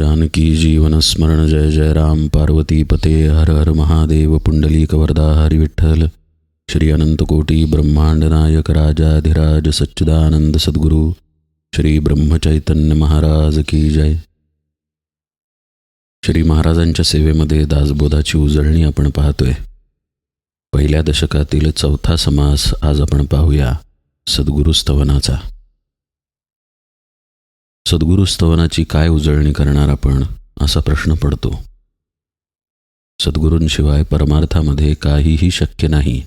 जानकी जीवन स्मरण जय जय राम। पार्वती पते हर हर महादेव। पुंडली कवरदा हरिविठ्ठल। श्री अनंतकोटी ब्रह्मांड नायक राजाधिराज सच्चिदानंद सद्गुरू। श्री ब्रह्मचैतन्य महाराज की जय। श्री महाराजांच्या सेवेमध्ये दासबोधाची उजळणी आपण पाहतोय. पहिल्या दशकातील चौथा समास आज आपण पाहूया सद्गुरुस्तवनाचा. सद्गुरुस्तवनाची काय उजळणी करणार आपण? असा प्रश्न पडतो. सद्गुरूंशिवाय परमार्थामध्ये काहीही शक्य नाही.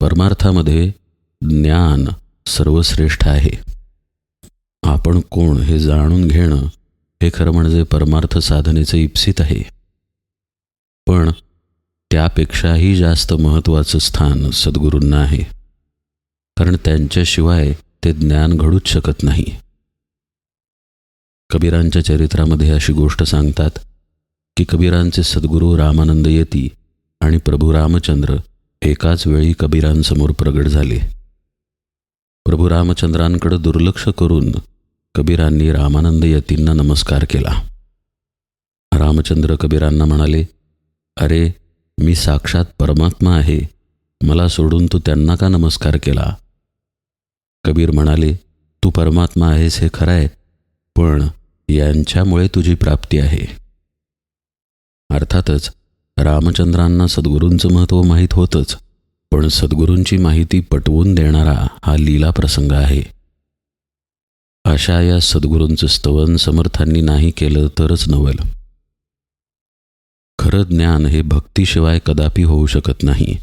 परमार्थामध्ये ज्ञान सर्वश्रेष्ठ आहे. आपण कोण हे जाणून घेणं हे खरं म्हणजे परमार्थ साधनेचे इप्सित आहे. पण त्यापेक्षाही जास्त महत्त्वाचं स्थान सद्गुरूंना आहे. कारण त्यांच्याशिवाय ते ज्ञान घडूच शकत नाही. कबीरांच्या चरित्रामध्ये अशी गोष्ट सांगतात की कबीरांचे सद्गुरू रामानंद येती आणि प्रभू रामचंद्र एकाच वेळी कबीरांसमोर प्रगट झाले. प्रभू रामचंद्रांकडे दुर्लक्ष करून कबीरांनी रामानंद यतींना नमस्कार केला. रामचंद्र कबीरांना म्हणाले अरे मी साक्षात परमात्मा आहे. मला सोडून तू त्यांना का नमस्कार केला? कबीर म्हणाले तू परमात्मा आहेस हे खरं आहे पण यांच्यामुळे तुझी प्राप्ती आहे. अर्थातच रामचंद्रांना सद्गुरूंचं महत्त्व माहीत होतंच पण सद्गुरूंची माहिती पटवून देणारा हा लीला प्रसंग आहे. अशा या सद्गुरूंचं स्तवन समर्थांनी नाही केलं तरच नवल. खरं ज्ञान हे भक्तीशिवाय कदापि होऊ शकत नाही.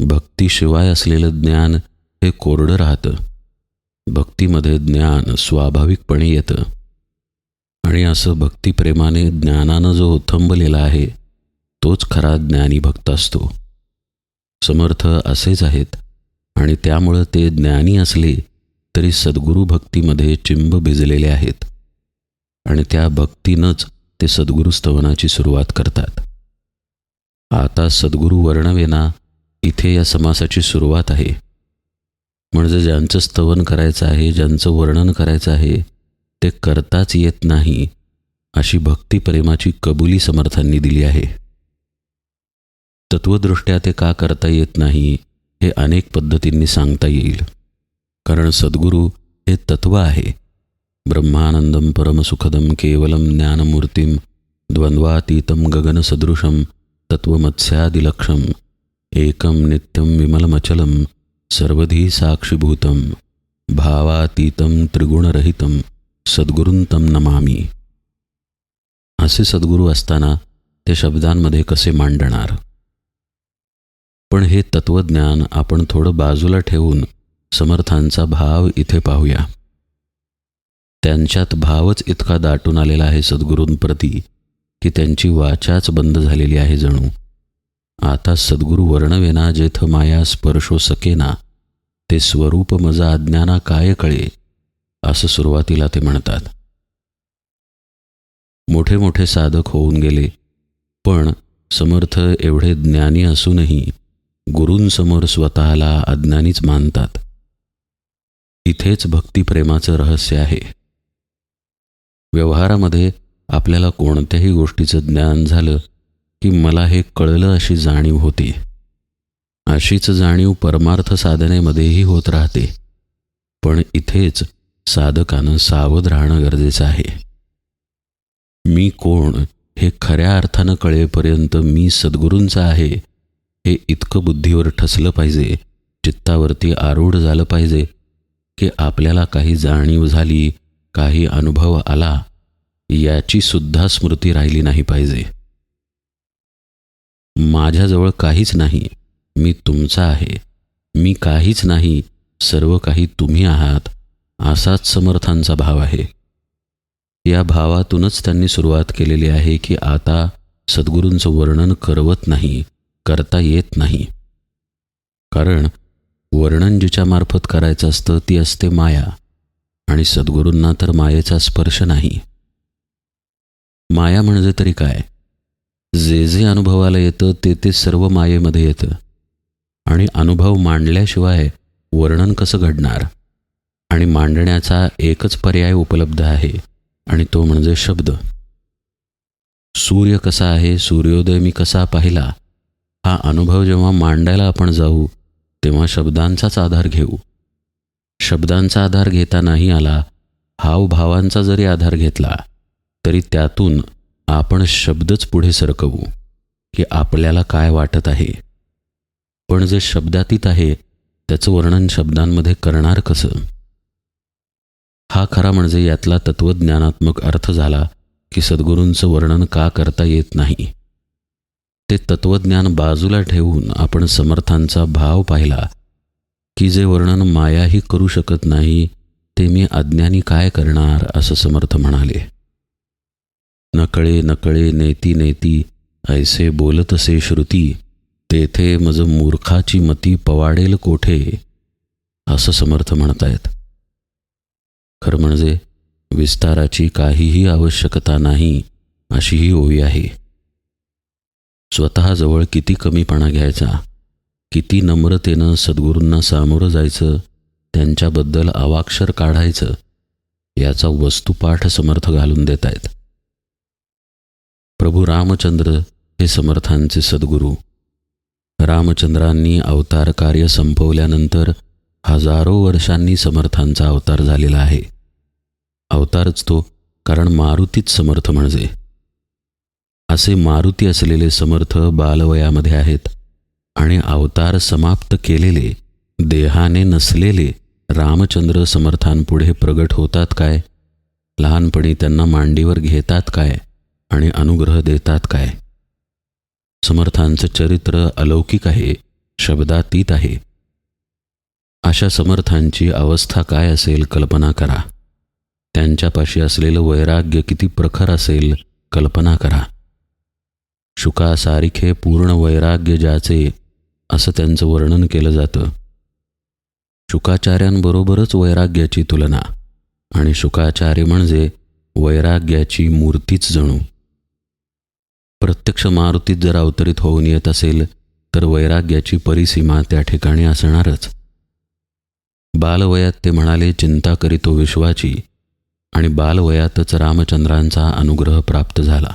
भक्तीशिवाय असलेलं ज्ञान हे कोरडं राहतं. भक्तीमध्ये ज्ञान स्वाभाविकपणे येतं. आणि असं भक्तिप्रेमाने ज्ञानानं जो ओथंबलेला आहे तोच खरा ज्ञानी भक्त असतो. समर्थ असेच आहेत आणि त्यामुळं ते ज्ञानी असले तरी सद्गुरू भक्तीमध्ये चिंब भिजलेले आहेत. आणि त्या भक्तीनंच ते सद्गुरूस्तवनाची सुरुवात करतात. आता सद्गुरू वर्णवेना इथे या समासाची सुरुवात आहे. म्हणजे ज्यांचं स्तवन करायचं आहे ज्यांचं वर्णन करायचं आहे ते करताच येत नाही अशी भक्तिप्रेमाची कबुली समर्थांनी दिली आहे. तत्वदृष्ट्या ते का करता येत नाही हे अनेक पद्धतींनी सांगता येईल. कारण सद्गुरू हे तत्व आहे. ब्रह्मानंदम परमसुखदम केवलम ज्ञानमूर्तीम द्वंद्वातीतं गगनसदृशं तत्त्वमत्स्यादिलक्षम् एकं नित्यं विमलमचलं सर्वधी साक्षीभूतं भावातीतं त्रिगुणरहितं सद्गुरूंतं नमामी. असे सद्गुरू असताना ते शब्दांमध्ये कसे मांडणार? पण हे तत्वज्ञान आपण थोडं बाजूला ठेवून समर्थांचा भाव इथे पाहूया. त्यांच्यात भावच इतका दाटून आलेला आहे सद्गुरूंप्रती की त्यांची वाचाच बंद झालेली आहे जणू. आता सद्गुरू वर्णवेना जेथ माया स्पर्शो सकेना ते स्वरूप मजा अज्ञाना काय कळे? असं सुरुवातीला ते म्हणतात. मोठे मोठे साधक होऊन गेले पण समर्थ एवढे ज्ञानी असूनही गुरूंसमोर स्वतःला अज्ञानीच मानतात. इथेच भक्तिप्रेमाचं रहस्य आहे. व्यवहारामध्ये आपल्याला कोणत्याही गोष्टीचं ज्ञान झालं की मला हे कळलं अशी जाणीव होती. अशीच जाणीव परमार्थ साधनेमध्येही होत राहते. पण इथेच साधकानं सावध राहणं गरजेचं आहे. मी कोण हे खऱ्या अर्थानं कळेपर्यंत मी सद्गुरूंचा आहे हे इतकं बुद्धीवर ठसलं पाहिजे चित्तावरती आरूढ झालं पाहिजे की आपल्याला काही जाणीव झाली काही अनुभव आला याची सुद्धा स्मृती राहिली नाही पाहिजे. माझ्याजवळ काहीच नाही. मी तुमचा आहे. मी काहीच नाही. सर्व काही तुम्ही आहात. असाच समर्थांचा भाव आहे. या भावातूनच त्यांनी सुरुवात केलेली आहे की आता सद्गुरूंचं वर्णन करवत नाही करता येत नाही. कारण वर्णन जिच्या मार्फत करायचं असतं ती असते माया. आणि सद्गुरूंना तर मायेचा स्पर्श नाही. माया म्हणजे तरी काय? जे जे अनुभवाला येतं ते ते सर्व मायेमध्ये येतं. आणि अनुभव मांडल्याशिवाय वर्णन कसं घडणार? आणि मांडण्याचा एकच पर्याय उपलब्ध आहे आणि तो म्हणजे शब्द. सूर्य कसा आहे सूर्योदय मी कसा पाहिला हा अनुभव जेव्हा मांडायला आपण जाऊ तेव्हा शब्दांचाच आधार घेऊ. शब्दांचा आधार घेता नाही आला हावभावांचा जरी आधार घेतला तरी त्यातून आपण शब्दच पुढे सरकवू की आपल्याला काय वाटत आहे. पण जे शब्दातीत आहे त्याचं वर्णन शब्दांमध्ये करणार कसं? हा खरा म्हणजे यातला तत्त्वज्ञानात्मक अर्थ झाला की सद्गुरूंचं वर्णन का करता येत नाही. ते तत्वज्ञान बाजूला ठेवून आपण समर्थांचा भाव पाहिला की जे वर्णन मायाही करू शकत नाही ते मी अज्ञानी काय करणार असं समर्थ म्हणाले. नकळे नकळे नेती नेती ऐसे बोलत असे श्रुती तेथे मज मूर्खाची मती पवाडेल कोठे? असं समर्थ म्हणतायत. खरं म्हणजे विस्ताराची काहीही आवश्यकता नाही अशी ही ओवी आहे स्वतःजवळ किती कमीपणा घ्यायचा किती नम्रतेनं सद्गुरूंना सामोरं जायचं त्यांच्याबद्दल अवाक्षर काढायचं याचा वस्तुपाठ समर्थ घालून देत आहेत प्रभू रामचंद्र हे समर्थांचे सद्गुरू. रामचंद्रांनी अवतार कार्य संपवल्यानंतर हजारो वर्षांनी समर्थांचा अवतार झालेला आहे. अवतारच तो कारण मारुतीच समर्थ म्हणजे. असे मारुती असलेले समर्थ बालवयामध्ये आहेत आणि अवतार समाप्त केलेले देहाने नसलेले रामचंद्र समर्थांपुढे प्रगट होतात काय? लहानपणी त्यांना मांडीवर घेतात काय? आणि अनुग्रह देतात काय? समर्थांचं चरित्र अलौकिक आहे शब्दातीत आहे. अशा समर्थांची अवस्था काय असेल कल्पना करा. त्यांच्यापाशी असलेलं वैराग्य किती प्रखर असेल कल्पना करा. शुकासारिखे पूर्ण वैराग्य ज्याचे असं त्यांचं वर्णन केलं जातं. शुकाचार्यांबरोबरच वैराग्याची तुलना आणि शुकाचार्य म्हणजे वैराग्याची मूर्तीच जणू. प्रत्यक्ष मारुतीत जर अवतरित होऊन येत असेल तर वैराग्याची परिसीमा त्या ठिकाणी असणारच. बालवयात ते म्हणाले चिंता करीतो विश्वाची. आणि बालवयातच रामचंद्रांचा अनुग्रह प्राप्त झाला.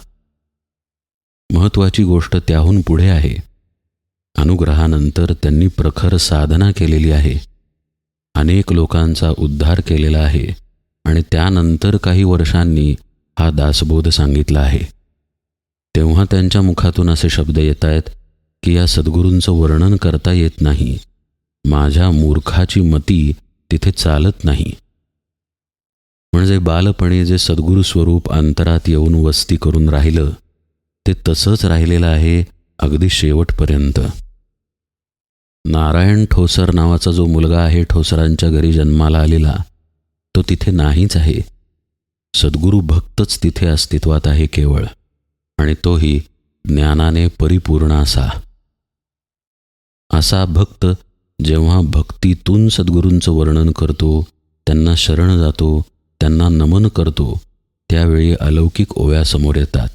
महत्त्वाची गोष्ट त्याहून पुढे आहे. अनुग्रहानंतर त्यांनी प्रखर साधना केलेली आहे. अनेक लोकांचा उद्धार केलेला आहे. आणि त्यानंतर काही वर्षांनी हा दासबोध सांगितला आहे. तेव्हा त्यांच्या मुखातून असे शब्द येत आहेत की या सद्गुरूंचं वर्णन करता येत नाही. माझ्या मूर्खाची मती तिथे चालत नाही. म्हणजे बालपणी जे सद्गुरू स्वरूप अंतरात येऊन वस्ती करून राहिलं ते तसंच राहिलेलं आहे अगदी शेवटपर्यंत. नारायण ठोसर नावाचा जो मुलगा आहे ठोसरांच्या घरी जन्माला आलेला तो तिथे नाहीच आहे. सद्गुरू भक्तच तिथे अस्तित्वात आहे केवळ. आणि तोही ज्ञानाने परिपूर्ण असा. असा भक्त जेव्हा भक्तीतून सद्गुरूंचं वर्णन करतो त्यांना शरण जातो त्यांना नमन करतो त्यावेळी अलौकिक ओव्यासमोर येतात.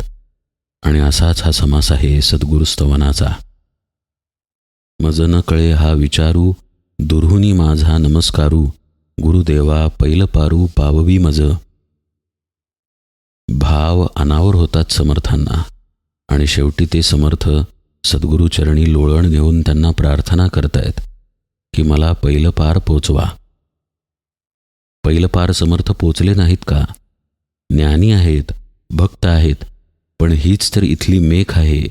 आणि असाच हा समास आहे सद्गुरुस्तवनाचा. मज न कळे हा विचारू दुर्हुनी माझा नमस्कारू गुरुदेवा पैलपारू पाववी मज. भाव अनावर होतात समर्थांना. आणि शेवटी ते समर्थ सद्गुरूचरणी लोळण घेऊन त्यांना प्रार्थना करतायत की मला पहिलं पार पोचवा. पहिलं पार समर्थ पोचले नाहीत का? ज्ञानी आहेत भक्त आहेत पण हीच तर इथली मेख आहे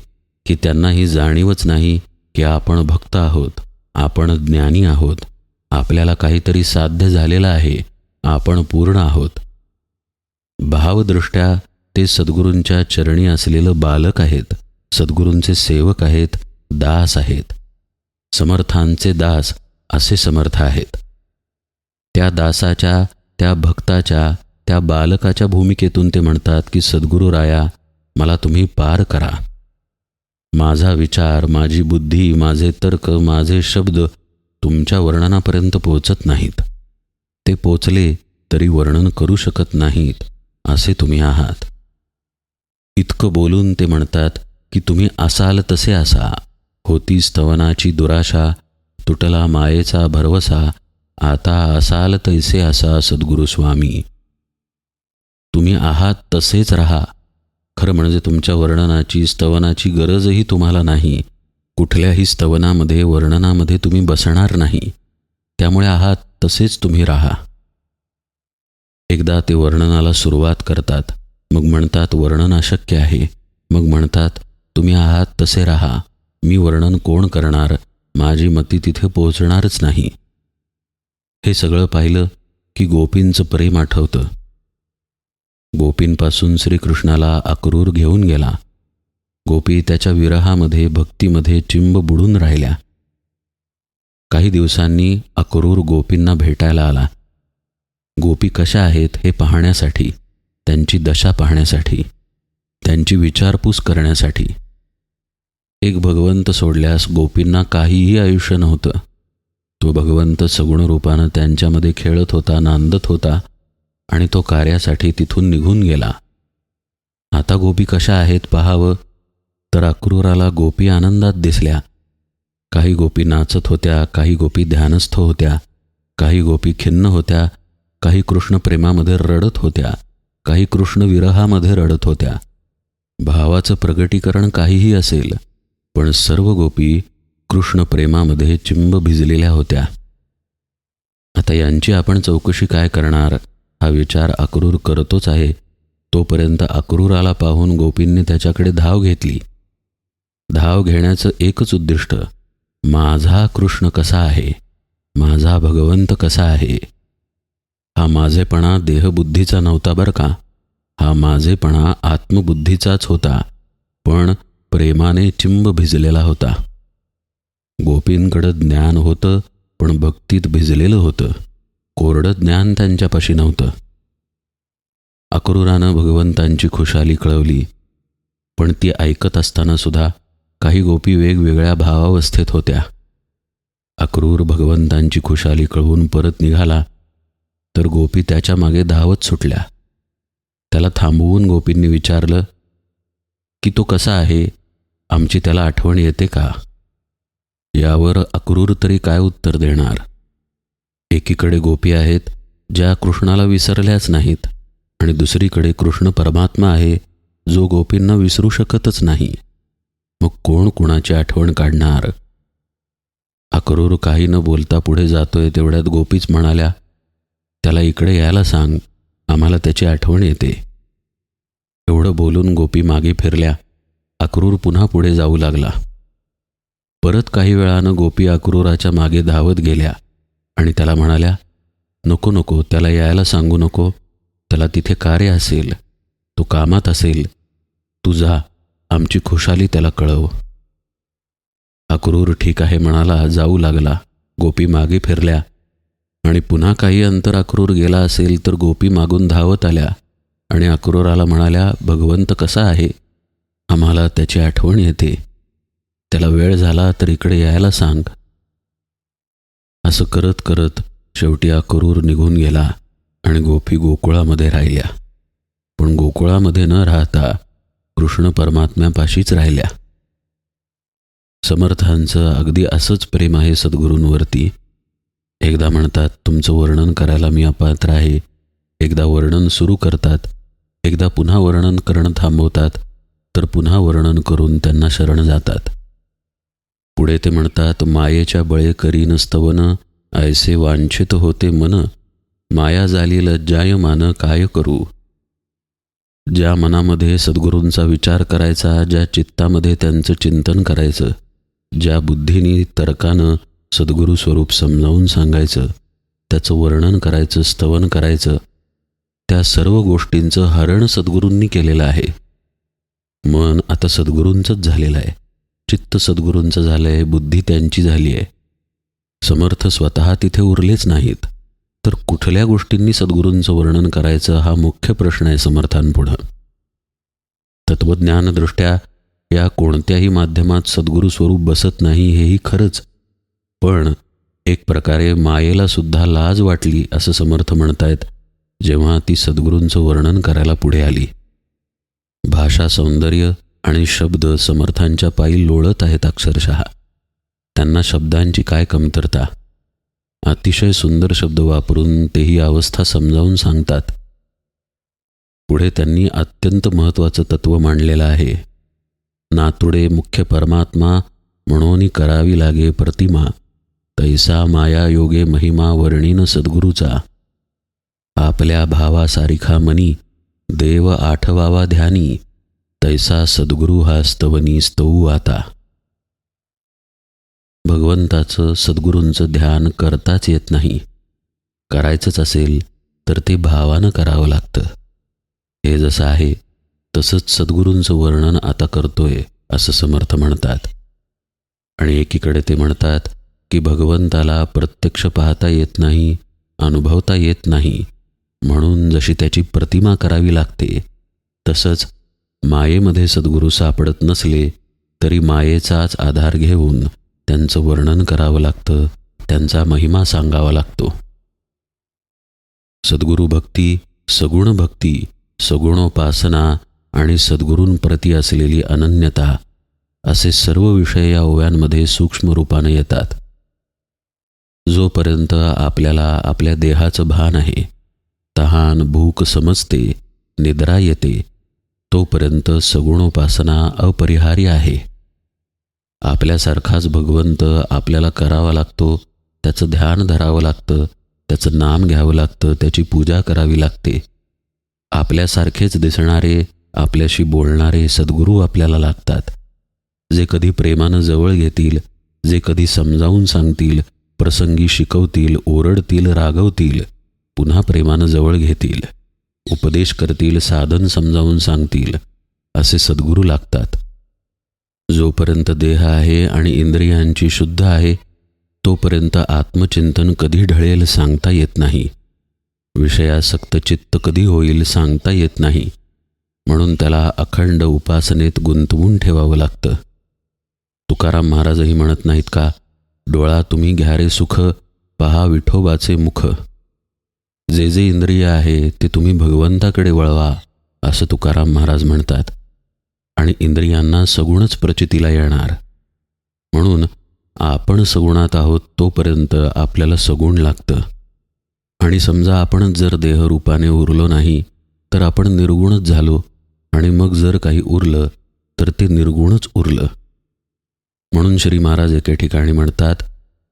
की त्यांना ही जाणीवच नाही की आपण भक्त आहोत आपण ज्ञानी आहोत आपल्याला काहीतरी साध्य झालेलं आहे आपण पूर्ण आहोत. भावदृष्ट्या ते सद्गुरूंच्या चरणी असलेलं बालक आहेत. सद्गुरूंचे सेवक आहेत दास आहेत. समर्थांचे दास असे समर्थ आहेत. त्या दासाच्या त्या भक्ताच्या त्या बालकाच्या भूमिकेतून ते म्हणतात की सद्गुरू राया मला तुम्ही पार करा. माझा विचार माझी बुद्धी माझे तर्क माझे शब्द तुमच्या वर्णनापर्यंत पोचत नाहीत. ते पोचले तरी वर्णन करू शकत नाहीत. असे तुम्ही आहात. इतकं बोलून ते म्हणतात की तुम्ही असाल तसे असा. होती स्तवनाची दुराशा तुटला मायेचा भरवसा आता असाल तैसे असा सद्गुरुस्वामी तुम्ही आहात तसेच राहा. खरं म्हणजे तुमच्या वर्णनाची स्तवनाची गरजही तुम्हाला नाही. कुठल्याही स्तवनामध्ये वर्णनामध्ये तुम्ही बसणार नाही. त्यामुळे आहात तसेच तुम्ही राहा. एकदा ते वर्णनाला सुरुवात करतात. मग म्हणतात वर्णन अशक्य आहे. मग म्हणतात तुम्ही आहात तसे राहा. मी वर्णन कोण करणार? माझी मती तिथे पोहोचणारच नाही. हे सगळं पाहिलं की गोपींचं प्रेम आठवतं. गोपींपासून श्रीकृष्णाला अक्रूर घेऊन गेला. गोपी त्याच्या विरहामध्ये भक्तीमध्ये चिंब बुडून राहिल्या. काही दिवसांनी अक्रूर गोपींना भेटायला आला. गोपी कशा आहेत हे पाहण्यासाठी त्यांची दशा पाहण्यासाठी त्यांची विचारपूस करण्यासाठी. एक भगवंत सोडल्यास गोपींना काहीही आयुष्य नव्हतं. तो भगवंत सगुण रूपानं त्यांच्यामध्ये खेळत होता नांदत होता आणि तो कार्यासाठी तिथून निघून गेला. आता गोपी कशा आहेत पहावं? तर अक्रूराला गोपी आनंदात दिसल्या. काही गोपी नाचत होत्या काही गोपी ध्यानस्थ होत्या काही गोपी खिन्न होत्या काही कृष्ण प्रेमामध्ये रडत होत्या काही कृष्ण विरहामध्ये रडत होत्या. भावाचं प्रगटीकरण काहीही असेल पण सर्व गोपी कृष्ण प्रेमामध्ये चिंब भिजलेल्या होत्या. आता यांची आपण चौकशी काय करणार? हा विचार अक्रूर करतोच आहे. तोपर्यंत अक्रूराला पाहून गोपींनी त्याच्याकडे धाव घेतली. धाव घेण्याचं एकच उद्दिष्ट माझा कृष्ण कसा आहे? माझा भगवंत कसा आहे? हा माझेपणा देहबुद्धीचा नव्हता बरं का? हा माझेपणा आत्मबुद्धीचाच होता पण प्रेमाने चिंब भिजलेला होता. गोपींकडं ज्ञान होतं पण भक्तीत भिजलेलं होतं. कोरडं ज्ञान त्यांच्यापाशी नव्हतं. अक्रूरानं भगवंतांची खुशाली कळवली पण ती ऐकत असताना सुद्धा काही गोपी वेगवेगळ्या भावावस्थेत होत्या. अक्रूर भगवंतांची खुशाली कळवून परत निघाला तर गोपी त्याच्यामागे धावत सुटल्या. त्याला थांबवून गोपींनी विचारलं की तो कसा आहे? आमची त्याला आठवण येते का? यावर अक्रूर तरी काय उत्तर देणार? एकीकडे गोपी आहेत ज्या कृष्णाला विसरल्याच नाहीत आणि दुसरीकडे कृष्ण परमात्मा आहे जो गोपींना विसरू शकतच नाही. मग कोण कुणाची आठवण काढणार? अक्रूर काही न बोलता पुढे जातोय तेवढ्यात गोपीच म्हणाल्या त्याला इकडे यायला सांग. आम्हाला त्याची आठवण येते. एवढं बोलून गोपी मागे फिरल्या. अक्रूर पुन्हा पुढे जाऊ लागला. परत काही वेळानं गोपी अक्रूराच्या मागे धावत गेल्या आणि त्याला म्हणाल्या नको नको त्याला यायला सांगू नको. त्याला तिथे कार्य असेल. तो कामात असेल. तू जा आमची खुशाली त्याला कळव. अक्रूर ठीक आहे म्हणाला जाऊ लागला. गोपी मागे फिरल्या. आणि पुन्हा काही अंतर अक्रूर गेला असेल तर गोपी मागून धावत आल्या आणि अक्रूराला म्हणाल्या भगवंत कसा आहे? आम्हाला त्याची आठवण येते. त्याला वेळ झाला तर इकडे यायला सांग. असं करत करत शेवटी अक्रूर निघून गेला आणि गोपी गोकुळामध्ये राहिल्या. पण गोकुळामध्ये न राहता कृष्ण परमात्म्यापाशीच राहिल्या. समर्थांचं अगदी असंच प्रेम आहे सद्गुरूंवरती एकदा म्हणतात तुमचं वर्णन करायला मी अपात्र आहे. एकदा वर्णन सुरू करतात एकदा पुन्हा वर्णन करणं थांबवतात तर पुन्हा वर्णन करून त्यांना शरण जातात. पुढे ते म्हणतात मायेच्या बळे करीन स्तवन ऐसे वांछित होते मन माया झाली लज्जायमान काय करू? ज्या मनामध्ये सद्गुरूंचा विचार करायचा ज्या चित्तामध्ये त्यांचं चिंतन करायचं ज्या बुद्धीनी तर्कानं सद्गुरू स्वरूप समजावून सांगायचं त्याचं वर्णन करायचं स्तवन करायचं त्या सर्व गोष्टींचं हरण सद्गुरूंनी केलेलं आहे. मन आता सद्गुरूंचंच झालेलं आहे. चित्त सद्गुरूंचं झालं आहे बुद्धी त्यांची झाली आहे. समर्थ स्वतः तिथे उरलेच नाहीत. तर कुठल्या गोष्टींनी सद्गुरूंचं वर्णन करायचं हा मुख्य प्रश्न आहे समर्थांपुढं. तत्त्वज्ञानदृष्ट्या या कोणत्याही माध्यमात सद्गुरू स्वरूप बसत नाही हेही खरंच पण एक प्रकारे मायेला सुद्धा लाज वाटली असं समर्थ म्हणतायत जेव्हा ती सद्गुरूंचं वर्णन करायला पुढे आली. भाषा सौंदर्य आणि शब्द समर्थांच्या पायी लोळत आहेत अक्षरशः. त्यांना शब्दांची काय कमतरता. अतिशय सुंदर शब्द वापरून तेही अवस्था समजावून सांगतात. पुढे त्यांनी अत्यंत महत्त्वाचं तत्त्व मांडलेलं आहे. नातुडे मुख्य परमात्मा म्हणून करावी लागे प्रतिमा. ऐसा माया योगे महिमा वर्णीन सद्गुरूचा. आपल्या भावासारिखा मनी देव आठवावा ध्यानी तैसा सद्गुरू हा स्तवनी स्तवू आता. भगवंताचं सद्गुरूंचं ध्यान करताच येत नाही. करायचंच असेल तर ते भावानं करावं लागतं. हे जसं आहे तसंच सद्गुरूंचं वर्णन आता करतोय असं समर्थ म्हणतात. आणि एकीकडे ते म्हणतात की भगवंताला प्रत्यक्ष पाहता येत नाही अनुभवता येत नाही. म्हणून जशी त्याची प्रतिमा करावी लागते तसंच मायेमध्ये सद्गुरू सापडत नसले तरी मायेचाच आधार घेऊन त्यांचं वर्णन करावं लागतं त्यांचा महिमा सांगावा लागतो. सद्गुरू भक्ती सगुण भक्ती सगुणोपासना आणि सद्गुरूंप्रती असलेली अनन्यता असे सर्व विषय या ओव्यांमध्ये सूक्ष्म रूपाने येतात. जोपर्यंत आपल्याला आपल्या देहाचं भान आहे तहान भूक समजते निद्रा येते तोपर्यंत सगुणोपासना अपरिहार्य आहे. आपल्यासारखाच भगवंत आपल्याला करावा लागतो त्याचं ध्यान धरावं लागतं त्याचं नाम घ्यावं लागतं त्याची पूजा करावी लागते. आपल्यासारखेच दिसणारे आपल्याशी बोलणारे सद्गुरू आपल्याला लागतात. जे कधी प्रेमानं जवळ घेतील जे कधी समजावून सांगतील प्रसंगी शिकवतील ओरडतील रागवतील पुन्हा प्रेमानं जवळ घेतील उपदेश करतील साधन समजावून सांगतील असे सद्गुरू लागतात. जोपर्यंत देह आहे आणि इंद्रियांची शुद्ध आहे तोपर्यंत आत्मचिंतन कधी ढळेल सांगता येत नाही. विषयासक्त चित्त कधी होईल सांगता येत नाही. म्हणून त्याला अखंड उपासनेत गुंतवून ठेवावं लागतं. तुकाराम महाराजही म्हणत नाहीत का डोळा तुम्ही घ्या रे सुख पहा विठोबाचे मुख. जे जे इंद्रिय आहे ते तुम्ही भगवंताकडे वळवा असं तुकाराम महाराज म्हणतात. आणि इंद्रियांना सगुणच प्रचितीला येणार. म्हणून आपण सगुणात आहोत तोपर्यंत आपल्याला सगुण लागतं. आणि समजा आपणच जर देहरूपाने उरलो नाही तर आपण निर्गुणच झालो. आणि मग जर काही उरलं तर ते निर्गुणच उरलं. म्हणून श्री महाराज एके ठिकाणी म्हणतात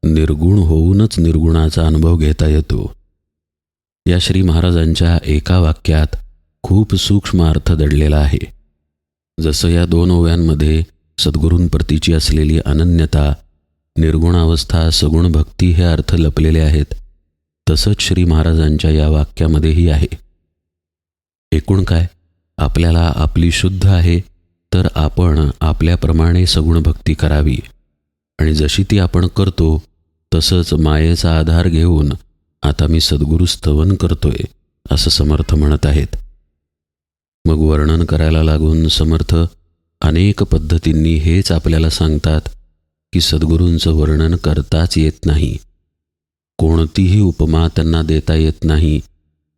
निर्गुण होऊनच निर्गुणाचा अनुभव घेता येतो. या श्री महाराजांच्या एका वाक्यात खूप सूक्ष्म अर्थ दडलेला आहे. जसं या दोन ओव्यांमध्ये सद्गुरूंप्रतीची असलेली अनन्यता निर्गुणावस्था सगुण भक्ती हे अर्थ लपलेले आहेत तसंच श्री महाराजांच्या या वाक्यामध्येही आहे. एकूण काय? आपल्याला आपली शुद्ध आहे तर आपण आपल्याप्रमाणे सगुण भक्ती करावी. आणि जशी ती आपण करतो तसंच मायेचा आधार घेऊन आता मी सद्गुरू स्तवन करतोय असं समर्थ म्हणत आहेत. मग वर्णन करायला लागून समर्थ अनेक पद्धतींनी हेच आपल्याला सांगतात की सद्गुरूंचं वर्णन करताच येत नाही. कोणतीही उपमा त्यांना देता येत नाही.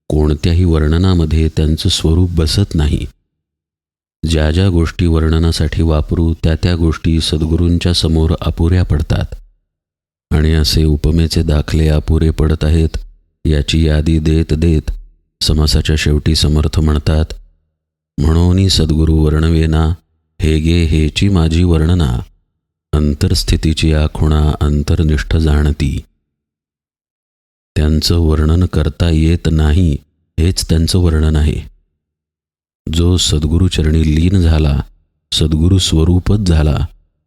कोणत्याही वर्णनामध्ये त्यांचं स्वरूप बसत नाही. ज्या ज्या गोष्टी वर्णनासाठी वापरू त्या त्या गोष्टी सद्गुरूंच्या समोर अपुऱ्या पडतात. आणि असे उपमेचे दाखले अपुरे पडत आहेत याची यादी देत देत समासाच्या शेवटी समर्थ म्हणतात म्हणून सद्गुरू वर्णवेना हे गे हेची माझी वर्णना अंतरस्थितीची आखुणा अंतर्निष्ठ जाणती. त्यांचं वर्णन करता येत नाही हेच त्यांचं वर्णन आहे. जो सद्गुरूचरणी लीन झाला सद्गुरू स्वरूपच झाला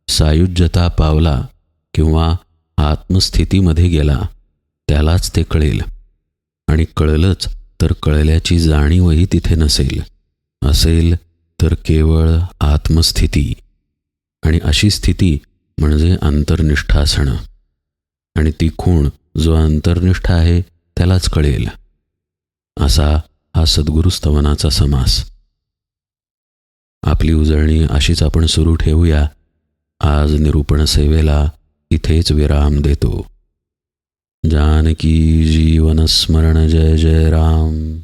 सायुज्यता पावला किंवा आत्मस्थितीमध्ये गेला त्यालाच ते कळेल. आणि कळलंच तर कळल्याची जाणीवही तिथे नसेल. असेल तर केवळ आत्मस्थिती. आणि अशी स्थिती म्हणजे अंतर्निष्ठ असणं आणि ती खूण जो अंतर्निष्ठ आहे त्यालाच कळेल. असा हा सद्गुरुस्तवनाचा समास. आपली उजळणी अशीच आपण सुरू ठेवूया. आज निरूपण सेवेला इथेच विराम देतो. जानकी जीवन स्मरण जय जय राम.